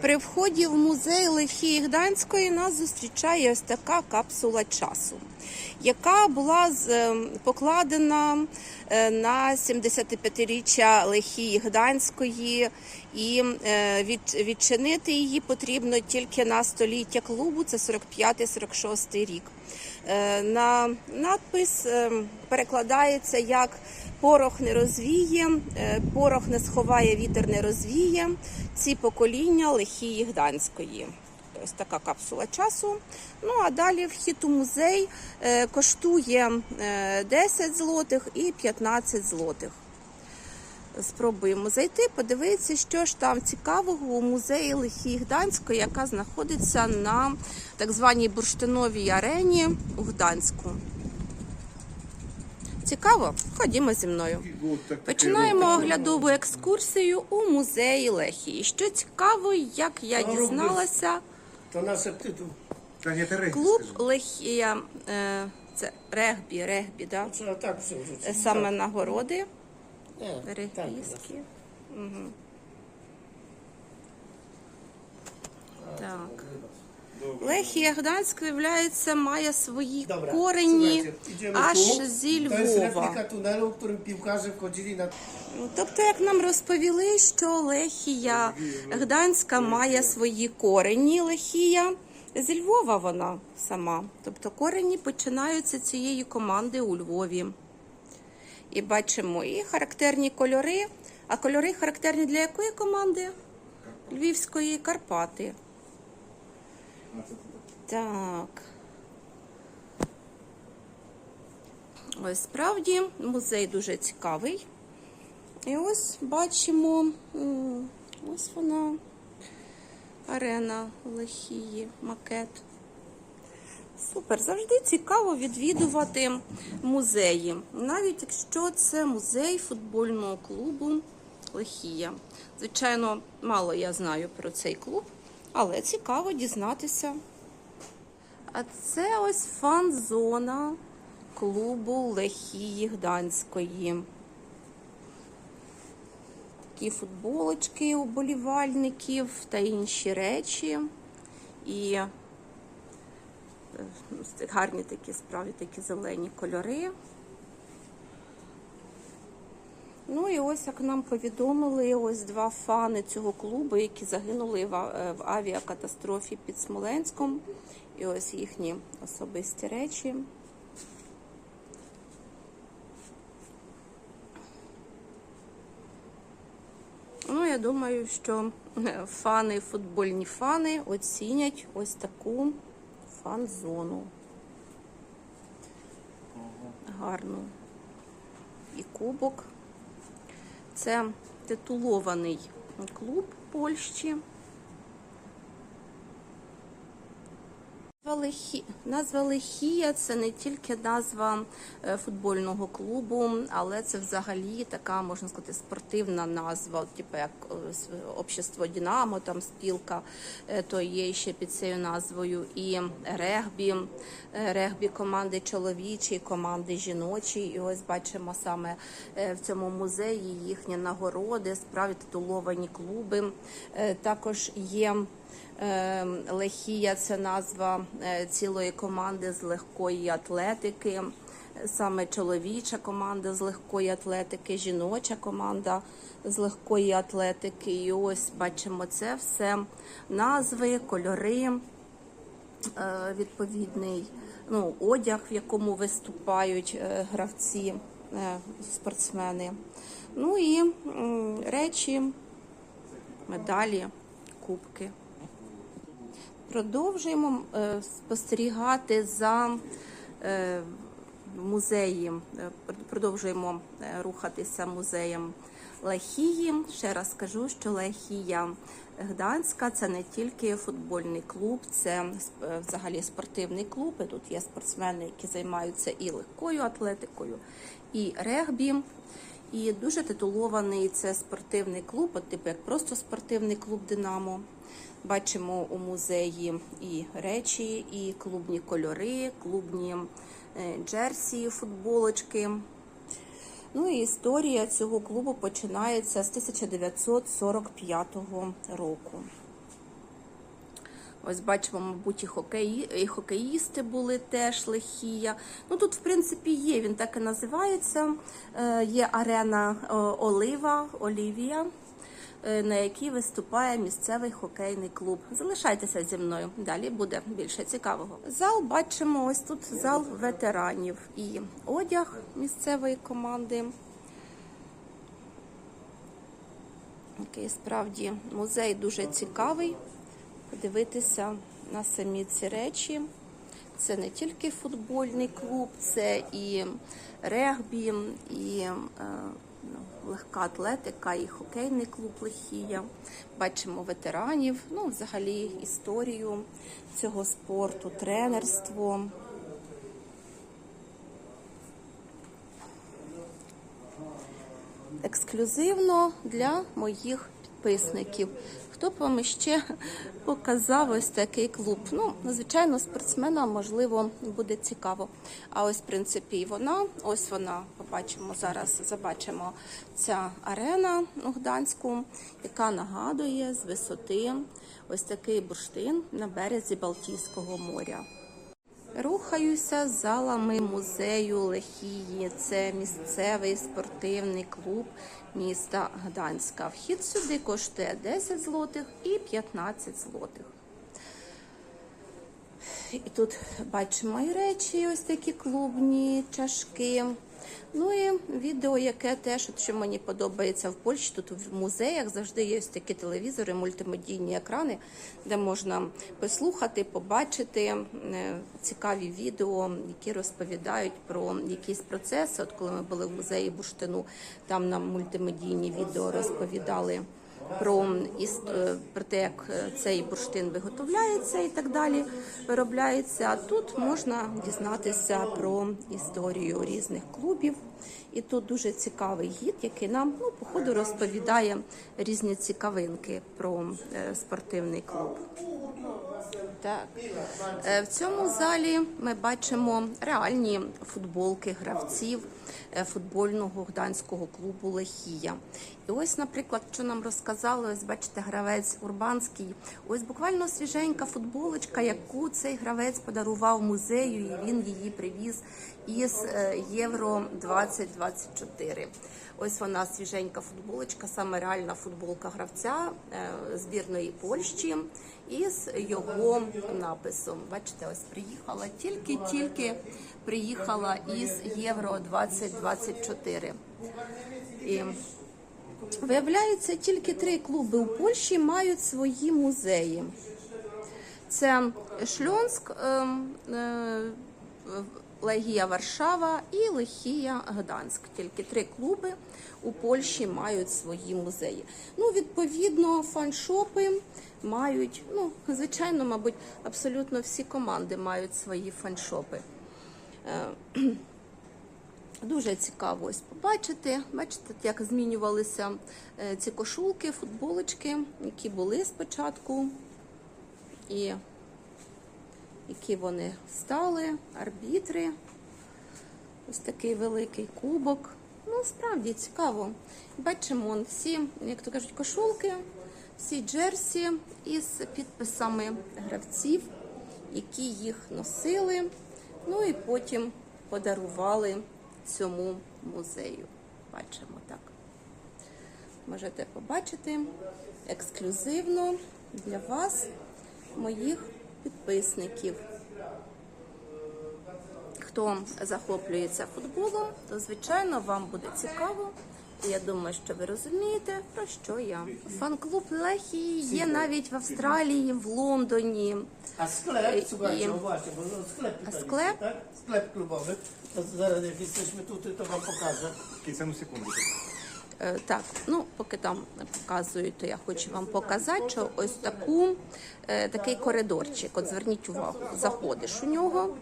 При вході в музей Левхії Гданської нас зустрічає ось така капсула часу, яка була ем, покладена е, на 75-річчя Лехії Гданської, і е, відчинити її потрібно тільки на століття клубу, це 45-46 рік. Е, На надпис е, перекладається як порох не розвіє, порох не сховає, вітер не розвіє. Ці покоління Лехії Гданської. Ось така капсула часу. Ну а далі вхід у музей е, коштує е, 10 злотих і 15 злотих. Спробуємо зайти, подивитися, що ж там цікавого у музеї Лихії Гданської, яка знаходиться на так званій бурштиновій арені у Гданську. Цікаво? Ходімо зі мною. Починаємо оглядову екскурсію у музеї Лехії. Що цікаво, як я дізналася, клуб. Лехія е, це регбі, регбі, да? Саме нагороди. Регбійські. Угу. Так. Лехія Гданська, виявляється, має свої Dobra, корені słuchajcie, аж tu. зі To jest Львова. replika tunelu, którym piłkarze wchodzili na... Тобто, як нам розповіли, що Лехія Гданська має свої корені. Лехія зі Львова вона сама. Тобто корені починаються цієї команди у Львові. І бачимо і характерні кольори. А кольори характерні для якої команди? Львівської Карпати. Так. Ось справді музей дуже цікавий. І ось бачимо, ось вона, арена Лехії, макет. Супер, завжди цікаво відвідувати музеї, навіть якщо це музей футбольного клубу Лехія. Звичайно, мало я знаю про цей клуб, але цікаво дізнатися. А це ось фан-зона клубу Лехії Гданської. Такі футболочки у болівальників та інші речі. І е, гарні такі справді такі зелені кольори. Ну і ось як нам повідомили, ось два фани цього клубу, які загинули в, авіакатастрофі під Смоленськом. І ось їхні особисті речі. Ну, я думаю, що е, фани, футбольні фани оцінять ось таку фан-зону. Гарну. І кубок. Це титулований клуб Польщі. Назва Лехія це не тільки назва е, футбольного клубу, але це взагалі така, можна сказати, спортивна назва, типу як е, общество Дінамо, там спілка, е, то є ще під цією назвою і регбі, регбі команди чоловічі, команди жіночі. І ось бачимо саме в цьому музеї їхні нагороди, справді титуловані клуби. Також є. Е, Лехія це назва е, цілої команди з легкої атлетики, саме чоловіча команда з легкої атлетики, жіноча команда з легкої атлетики. І ось бачимо це все назви, кольори, е, відповідний ну, одяг, в якому виступають е, гравці, спортсмени. Ну і речі, медалі, кубки. Продовжуємо е, спостерігати за е, музеєм, е, продовжуємо рухатися музеєм Лехії. Ще раз скажу, що Лехія Гданська це не тільки футбольний клуб, це взагалі спортивний клуб. І тут є спортсмени, які займаються і легкою атлетикою, і регбі. І дуже титулований це спортивний клуб, от типу як просто спортивний клуб Динамо. Бачимо у музеї і речі, і клубні кольори, клубні е, джерсі, футболочки. Ну і історія цього клубу починається з 1945 року. Ось бачимо, мабуть, і, хокеї... і хокеїсти були теж Лехія. Ну тут, в принципі, є, він так і називається. Е, Є арена е, Олива, Олівія, е, на якій виступає місцевий хокейний клуб. Залишайтеся зі мною. Далі буде більше цікавого. Зал бачимо, ось тут зал ветеранів і одяг місцевої команди. Який справді музей дуже цікавий. Подивитися на самі ці речі. Це не тільки футбольний клуб, це і регбі, і е, ну, легка атлетика, і хокейний клуб Лехія. Бачимо ветеранів, ну, взагалі історію цього спорту, тренерство. ексклюзивно для моїх підписників. Хто б вам іще показав ось такий клуб? Ну, звичайно, спортсменам можливо буде цікаво. А ось, в принципі, і вона. Ось вона побачимо зараз. Забачимо ця арена у Гданську, яка нагадує з висоти ось такий бурштин на березі Балтійського моря. Рухаюся залами музею Лехії. Це місцевий спортивний клуб міста Гданська. Вхід сюди коштує 10 злотих і 15 злотих. І тут бачимо і речі, ось такі клубні, чашки. Ну і відео, яке теж, що мені подобається в Польщі, тут в музеях завжди є ось такі телевізори, мультимедійні екрани, де можна послухати, побачити е, цікаві відео, які розповідають про якісь процеси. От коли ми були в музеї Буштину, там нам мультимедійні відео розповідали про, е, про те, як е, цей бурштин виготовляється і так далі, виробляється. А тут можна дізнатися про історію різних клубів. І тут дуже цікавий гід, який нам ну, по ходу розповідає різні цікавинки про е, спортивний клуб. Так. В цьому залі ми бачимо реальні футболки гравців футбольного гданського клубу Лехія. І ось, наприклад, що нам розказали, ось бачите, гравець Урбанський. Ось буквально свіженька футболочка, яку цей гравець подарував музею, і він її привіз із е, Євро 2024. Ось вона свіженька футболочка, саме реальна футболка гравця е, збірної Польщі із його написом. Бачите, ось приїхала тільки-тільки приїхала із Євро 2024. І виявляється, тільки три клуби у Польщі мають свої музеї. Це Шльонськ, ем, е, Легія Варшава і Лехія Гданськ. Тільки три клуби у Польщі мають свої музеї. Ну, відповідно, фаншопи мають, ну, звичайно, мабуть, абсолютно всі команди мають свої фаншопи. Дуже цікаво ось побачити. Бачите, як змінювалися е, ці кошулки, футболочки, які були спочатку, і які вони стали, арбітри. Ось такий великий кубок. Ну, справді цікаво. Бачимо он всі, як то кажуть, кошулки, всі джерсі із підписами гравців, які їх носили, ну і потім подарували цьому музею. Бачимо так. Можете побачити ексклюзивно для вас, моїх підписників. Хто захоплюється футболом, то звичайно вам буде цікаво. І Я думаю, що ви розумієте, про що я. Фан-клуб Лехії є навіть в Австралії, в Лондоні. Sklep, I- słuchajcie, i- no właśnie, bo no sklep tutaj sklep? jest, tak? Sklep klubowy. To zaraz jak jesteśmy tutaj, to wam секунду. Е, Так, ну поки там показують, то я хочу вам показати, що ось таку, е, такий коридорчик. От зверніть увагу, заходиш у нього.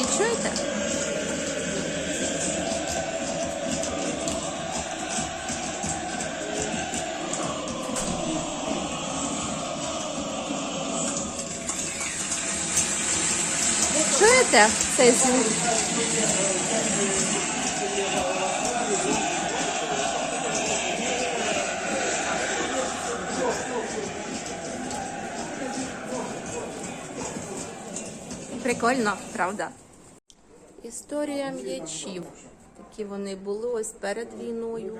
І чуєте? чуєте цей звук? Прикольно, правда? Історія м'ячів. Такі вони були ось перед війною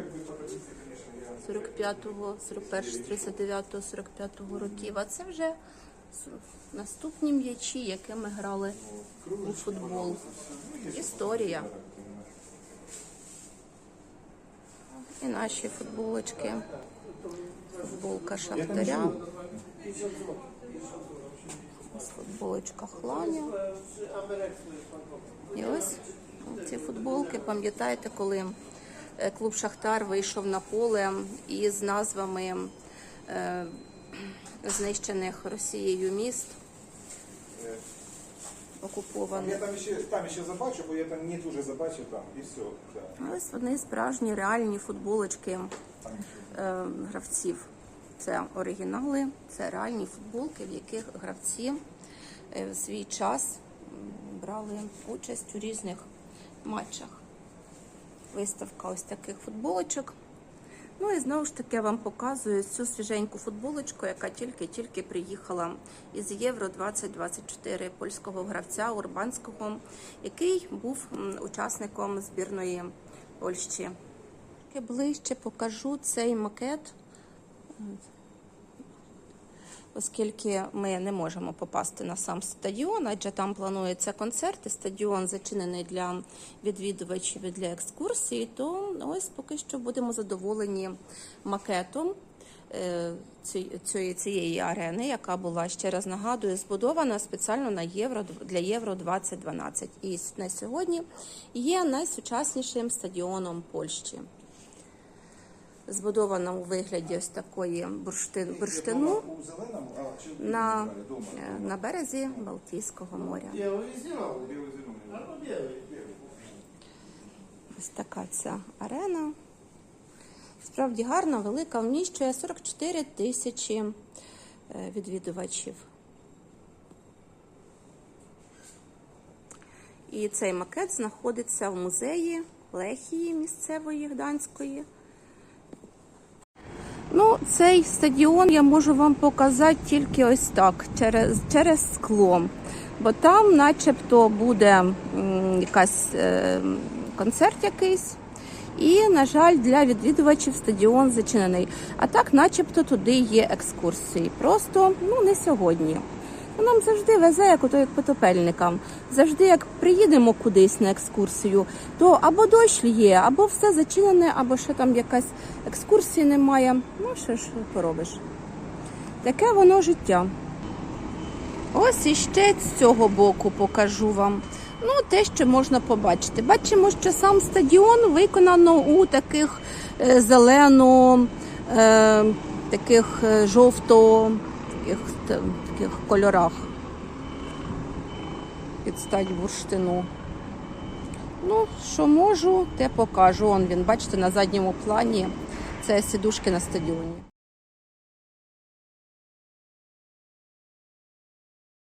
45-го, 41-го, 39-го, 45-го років. А це вже наступні м'ячі, якими грали у футбол. Історія. І наші футболочки. Футболка Шахтаря. Ось футболочка Хланя. І ось ці футболки, пам'ятаєте, коли е, клуб Шахтар вийшов на поле із назвами е, знищених Росією міст, окупованих. Я там ще, там ще забачу, бо я там не дуже забачив там, і все. Да. Ось вони справжні реальні футболочки е, гравців. Це оригінали, це реальні футболки, в яких гравці е, в свій час брали участь у різних матчах. Виставка ось таких футболочок. Ну і знову ж таки я вам показую цю свіженьку футболочку, яка тільки-тільки приїхала із Євро 2024 польського гравця Урбанського, який був учасником збірної Польщі. Ближче покажу цей макет, оскільки ми не можемо попасти на сам стадіон, адже там планується концерт, і стадіон зачинений для відвідувачів і для екскурсій, то ось поки що будемо задоволені макетом е, цієї, цієї арени, яка була, ще раз нагадую, збудована спеціально на євро для Євро 2012. І на сьогодні є найсучаснішим стадіоном Польщі. Збудована у вигляді ось такої бурштин, бурштину У зеленому, а чи на, дома? е, на березі Балтійського моря. Белый и зеленый. Білий зелений. А ну белый. Ось така ця арена. Справді гарна, велика, вміщує 44 тисячі е, відвідувачів. І цей макет знаходиться в музеї Лехії місцевої гданської. Ну, цей стадіон я можу вам показати тільки ось так, через, через скло. Бо там, начебто, буде якась е, концерт якийсь. І, на жаль, для відвідувачів стадіон зачинений. А так, начебто, туди є екскурсії. Просто ну не сьогодні. Ну, Нам завжди везе, як ото як потопельникам. Завжди, як приїдемо кудись на екскурсію, то або дощ є, або все зачинене, або ще там якась екскурсії немає. Ну, що ж поробиш? Таке воно життя. Ось іще з цього боку покажу вам. Ну, те, що можна побачити. Бачимо, що сам стадіон виконано у таких е, зелено, е, таких е, жовто, таких, т- таких кольорах. Під стать бурштину. Ну, що можу, те покажу. Он він, бачите, на задньому плані. Це сідушки на стадіоні.